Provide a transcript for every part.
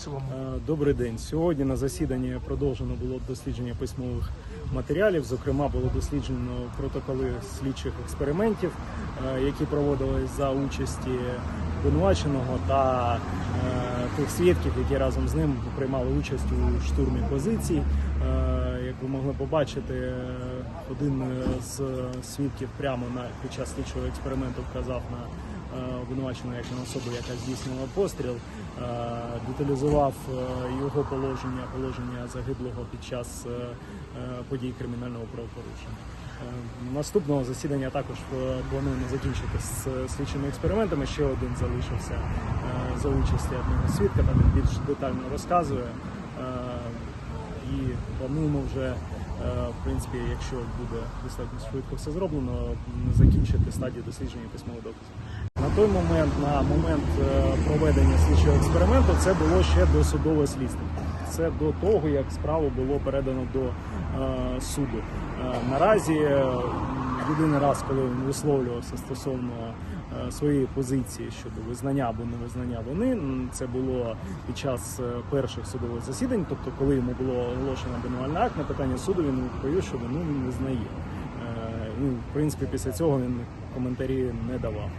цілому? Е, Добрий день. Сьогодні на засіданні продовжено було дослідження письмових матеріалів. Зокрема, було досліджено протоколи слідчих експериментів, е, які проводились за участі обвинуваченого та е, тих свідків, які разом з ним приймали участь у штурмі позицій. Як ви могли побачити, один з свідків прямо на під час слідчого експерименту вказав на обвинуваченого як на особу, яка здійснила постріл, деталізував е, його положення, положення загиблого під час е, е, подій кримінального правопорушення. Наступного засідання також плануємо закінчити з слідчими експериментами. Ще один залишився за участі одного свідка, там він більш детально розказує. І плануємо вже, в принципі, якщо буде достатньо швидко все зроблено, закінчити стадію дослідження письмових доказів. На той момент, на момент е, проведення слідчого експерименту, це було ще досудове слідство. Це до того, як справу було передано до е, суду. Е, наразі е, єдиний раз, коли він висловлювався стосовно е, своєї позиції щодо визнання або невизнання вини, це було під час е, перших судових засідань, тобто коли йому було оголошено обвинувальний акт на питання суду, він відповів, що вину він визнає. Е, Ну, в принципі, після цього він коментарі не давав.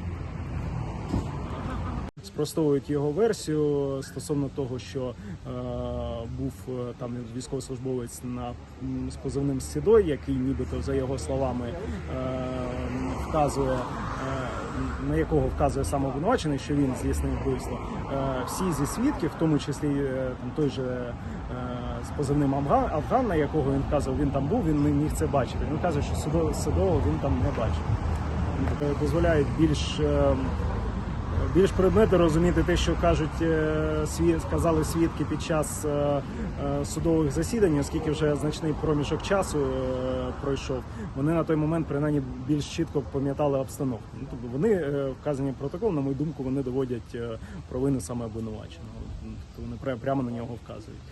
Спростовують його версію стосовно того, що е, був е, там військовослужбовець на з позивним Сідой, який нібито за його словами е, вказує. е, на якого вказує сам обвинувачений, що він здійснив вбивство. Е, Всі зі свідків, в тому числі там той же з позивним Афган, на якого він вказував, він там був, він не міг це бачити. Він каже, що Сидового він там не бачив. Е, Дозволяють більш більш предмети розуміти те, що кажуть е, сказали свідки під час е, е, судових засідань, оскільки вже значний проміжок часу пройшов. Вони на той момент принаймні більш чітко пам'ятали обстановку. Ну, тобто вони вказані протокол, на мою думку, вони доводять провину саме обвинуваченого. Тобто вони прямо на нього вказують.